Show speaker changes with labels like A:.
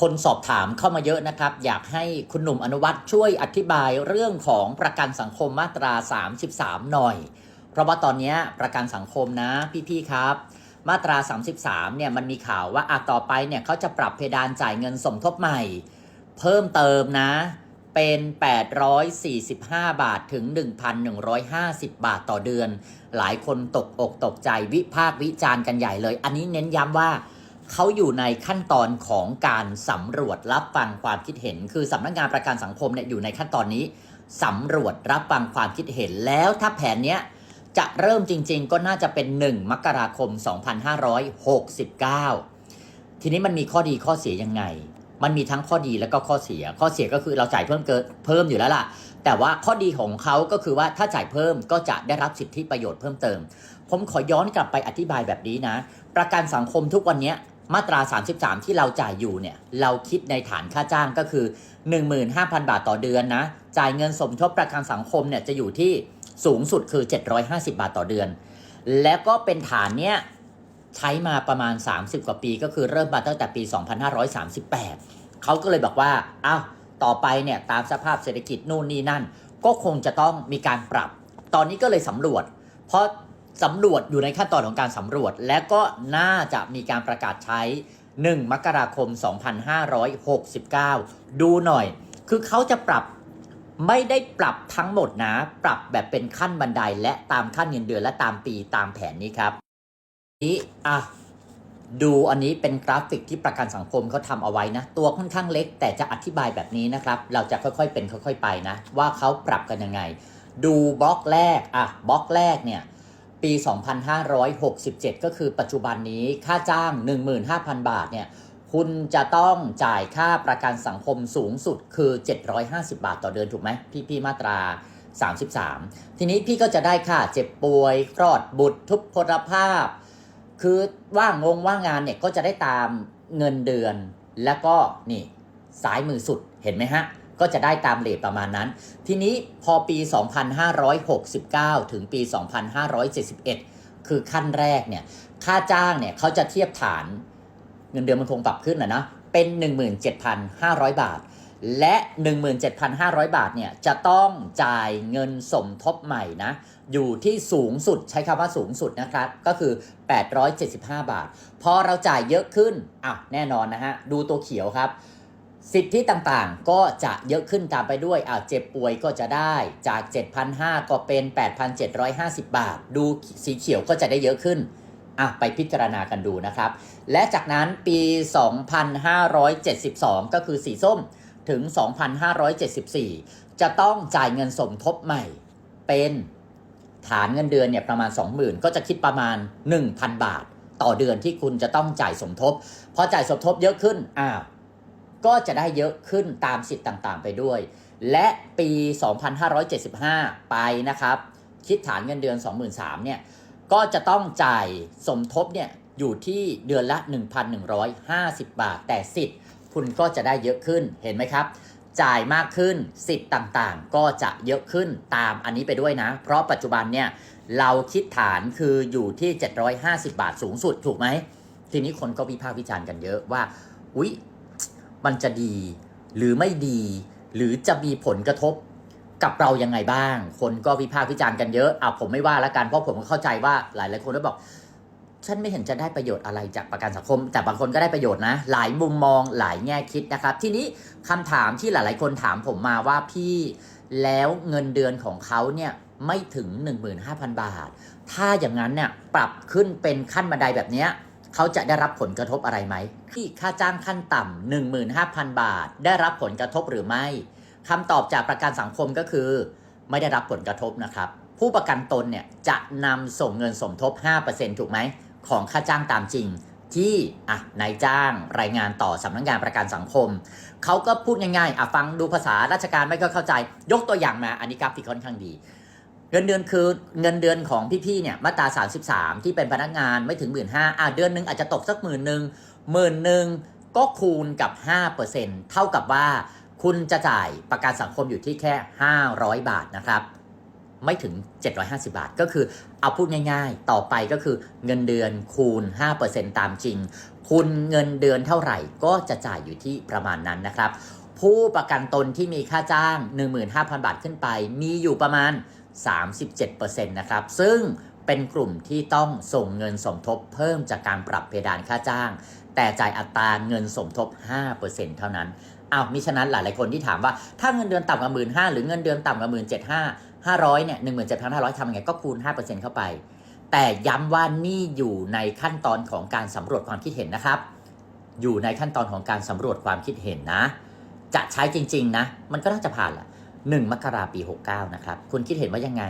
A: คนสอบถามเข้ามาเยอะนะครับ อยากให้คุณหนุ่มอนุวัตช่วยอธิบายเรื่องของประกันสังคมมาตรา 33 หน่อย เพราะว่าตอนนี้ประกันสังคมนะพี่ๆครับ มาตรา 33 เนี่ยมันมีข่าวว่าอาต่อไปเนี่ยเขาจะปรับเพดานจ่ายเงินสมทบใหม่ เพิ่มเติมนะ เป็น 845 บาทถึง 1,150 บาทต่อเดือน หลายคนตกอกตกใจวิพากษ์วิจารณ์กันใหญ่เลย อันนี้เน้นย้ำว่า เขาอยู่ในขั้นตอนของการสำรวจรับฟังความคิดเห็น คือสำนักงานประกันสังคมเนี่ยอยู่ในขั้นตอนนี้สำรวจรับฟังความคิดเห็นแล้วถ้าแผนเนี้ยจะเริ่มจริง ๆ ก็น่าจะเป็น 1 มกราคม 2569 ทีนี้มันมีข้อดีข้อเสียยังไง มันมีทั้งข้อดีแล้วก็ข้อเสีย ข้อเสียก็คือเราจ่ายเพิ่มเกินเพิ่มอยู่แล้วล่ะ แต่ว่าข้อดีของเขาก็คือว่าถ้าจ่ายเพิ่มก็จะได้รับสิทธิประโยชน์เพิ่มเติม ผมขอย้อนกลับไปอธิบายแบบนี้นะ ประกันสังคมทุกวันเนี้ย มาตรา 33 ที่เราจ่ายอยู่เนี่ยเราคิดในฐานค่าจ้างก็คือ 15,000 บาทต่อเดือนนะ จ่ายเงินสมทบประกันสังคมเนี่ยจะอยู่ที่สูงสุดคือ 750 บาทต่อเดือน แล้วก็เป็นฐานเนี้ยใช้มาประมาณ 30 กว่าปี ก็คือเริ่มมาตั้งแต่ปี 2538 เขาก็เลยบอกว่าอ้าวต่อไปเนี่ยตามสภาพเศรษฐกิจนู่นนี่นั่น ก็คงจะต้องมีการปรับ ตอนนี้ก็เลยสำรวจ เพราะ สำรวจอยู่ในขั้นตอนของการสำรวจ และก็น่าจะมีการประกาศใช้ 1 มกราคม 2569 ดูหน่อย คือเขาจะปรับไม่ได้ปรับทั้งหมดนะ ปรับแบบเป็นขั้นบันไดและตามขั้นเงินเดือนและตามปีตามแผนนี้ครับนี้อะดูอันนี้เป็นกราฟิกที่ประกันสังคมเขาทำเอาไว้นะ ตัวค่อนข้างเล็ก แต่จะอธิบายแบบนี้นะครับ เราจะค่อยๆเป็นค่อย ๆ ไปนะ ว่าเขาปรับกันยังไง ดูบล็อกแรกอะบล็อกแรกเนี่ย ปี 2567 ก็คือปัจจุบันนี้ค่าจ้าง 15,000 บาทเนี่ยคุณจะต้องจ่ายค่าประกันสังคมสูงสุดคือ 750 บาทต่อเดือนถูกไหมพี่พี่มาตรา 33 ทีนี้พี่ก็จะได้ค่าเจ็บป่วยคลอดบุตรทุพพลภาพ คือว่างงว่างงานเนี่ยก็จะได้ตามเงินเดือน แล้วก็นี่ซ้ายมือสุดเห็นไหมฮะ ก็จะได้ตามเลทประมาณนั้น ทีนี้พอปี 2569 ถึงปี 2571 คือขั้นแรกเนี่ย ค่าจ้างเนี่ยเขาจะเทียบฐานเงินเดือนมันคงปรับขึ้นนะนะ เป็น 17,500 บาท และ 17,500 บาทเนี่ยจะต้องจ่ายเงินสมทบใหม่นะ อยู่ที่สูงสุดใช้คำว่าสูงสุดนะครับ ก็คือ 875 บาท พอเราจ่ายเยอะขึ้นอะแน่นอนนะฮะ ดูตัวเขียวครับ สิทธิต่างๆ ก็จะเยอะขึ้นตามไปด้วยอ่าเจ็บป่วยก็จะได้จาก 7,500 ก็เป็น 8,750 บาท ดูสีเขียวก็จะได้เยอะขึ้นอะไปพิจารณากันดูนะครับ และจากนั้นปี 2572 ก็คือสีส้มถึง 2574 จะต้องจ่ายเงินสมทบใหม่ เป็นฐานเงินเดือนเนี่ยประมาณ 20,000 ก็จะคิดประมาณ 1,000 บาท ต่อเดือนที่คุณจะต้องจ่ายสมทบ พอจ่ายสมทบเยอะขึ้นอ้าว ก็จะได้เยอะขึ้นตามสิทธิ์ต่างๆ ไปด้วย และปี 2575 ไปนะครับ คิดฐานเงินเดือน 23,000เนี่ยก็จะต้องจ่ายสมทบเนี่ยอยู่ที่เดือนละ 1,150 บาท แต่สิทธิ์คุณก็จะได้เยอะขึ้นเห็นไหมครับ จ่ายมากขึ้นสิทธิ์ต่างๆ ก็จะเยอะขึ้นตามอันนี้ไปด้วยนะ เพราะปัจจุบันเนี่ยเราคิดฐานคืออยู่ที่ 750 บาทสูงสุดถูกไหมทีนี้คนก็วิพากษ์วิจารณ์กันเยอะว่าอุ๊ย มันจะดี หรือไม่ดี หรือจะมีผลกระทบกับเรายังไงบ้าง คนก็วิพากษ์วิจารณ์กันเยอะอะผมไม่ว่าละกันเพราะผมก็เข้าใจว่าหลายหลายคนก็บอก ฉันไม่เห็นจะได้ประโยชน์อะไรจากประกันสังคม แต่บางคนก็ได้ประโยชน์นะ หลายมุมมองหลายแง่คิดนะครับ ทีนี้คำถามที่หลาย ๆ คนถามผมมาว่าพี่แล้วเงินเดือนของเขาเนี่ยไม่ถึง 15,000 บาท ถ้าอย่างนั้นเนี่ยปรับขึ้นเป็นขั้นบันไดแบบนี้ เขาจะได้รับผลกระทบอะไรไหมที่ค่าจ้างขั้นต่ำ15,000 บาท ได้รับผลกระทบหรือไม่คำตอบจากประกันสังคมก็คือ ไม่ได้รับผลกระทบนะครับ ผู้ประกันตนเนี่ยจะนำส่งเงินสมทบ 5%ถูกไหมของค่าจ้างตามจริงที่อะนายจ้างรายงานต่อสำนักงานประกันสังคม เขาก็พูดง่ายๆอะฟังดูภาษาราชการไม่ค่อยเข้าใจ ยกตัวอย่างมาอันนี้กราฟิกค่อนข้างดี เงินเดือนคือเงินเดือนของพี่ๆเนี่ยมาตรา 33 ที่เป็นพนักงานไม่ถึง1 5ื่นห้าอะเดือนหนึงอาจจะตกสักหมื่นหนึ่งหมื่นหนึ่งก็คูณกับ 5%เท่ากับว่าคุณจะจ่ายประกันสังคมอยู่ที่แค่ 500 บาทนะครับ ไม่ถึง 750 บาท ก็คือเอาพูดง่ายๆ ต่อไปก็คือเงินเดือนคูณ 5%ตามจริง คุณเงินเดือนเท่าไหร่ก็จะจ่ายอยู่ที่ประมาณนั้นนะครับ ผู้ประกันตนที่มีค่าจ้าง 15,000 บาทขึ้นไป มีอยู่ประมาณ 37%นะครับ ซึ่งเป็นกลุ่มที่ต้องส่งเงินสมทบเพิ่มจากการปรับเพดานค่าจ้าง แต่จ่ายอัตราเงินสมทบ 5%เท่านั้นอ้าวมิฉะนั้นหลายๆคนที่ถามว่าถ้าเงินเดือนต่ำกว่าหมื่นห้าหรือเงินเดือนต่ำกว่าหมื่นเจ็ดห้าห้าร้อยเนี่ยหนึ่งหมื่นเจ็ดพันห้าร้อยทำยังไงก็คูณ5%เปอร์เซ็นต์เข้าไป แต่ย้ำว่านี่อยู่ในขั้นตอนของการสำรวจความคิดเห็นนะครับ อยู่ในขั้นตอนของการสำรวจความคิดเห็นนะ จะใช้จริง ๆ นะ มันก็น่าจะผ่านแหละ 1 มกราปี 69 นะครับ คุณคิดเห็นว่ายังไง